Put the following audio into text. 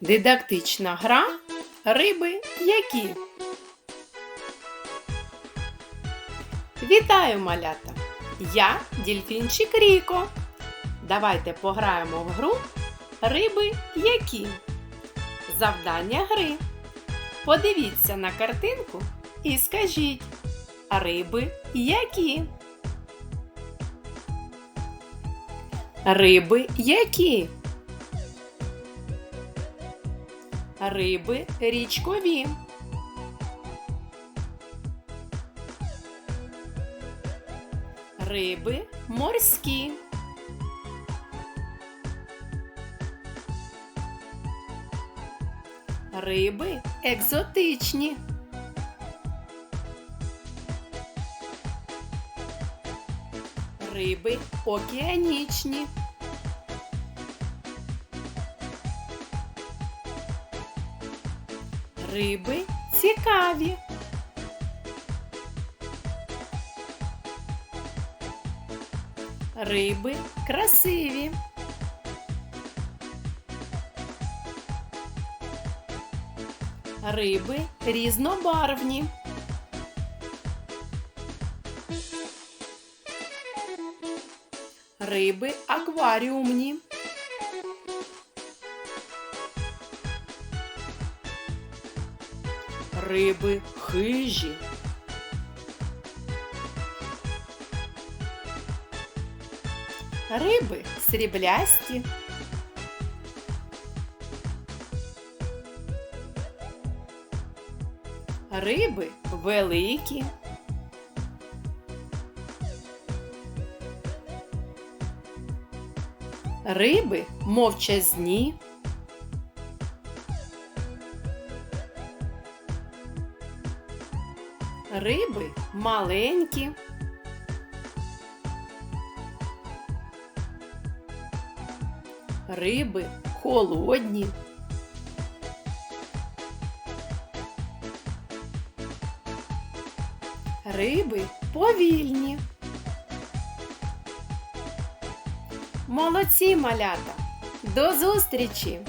Дидактична гра риби які. Вітаю малята! Я дільфінчик Ріко. Давайте пограємо в гру Риби які. Завдання гри. Подивіться на картинку і скажіть Риби які. Риби які. Риби річкові. Риби морські. Риби екзотичні. Риби океанічні. Риби цікаві. Риби красиві. Риби різнобарвні. Риби акваріумні. Риби хижі. Риби сріблясті. Риби великі. Риби мовчазні. Риби маленькі. Риби холодні. Риби повільні. Молодці малята! До зустрічі!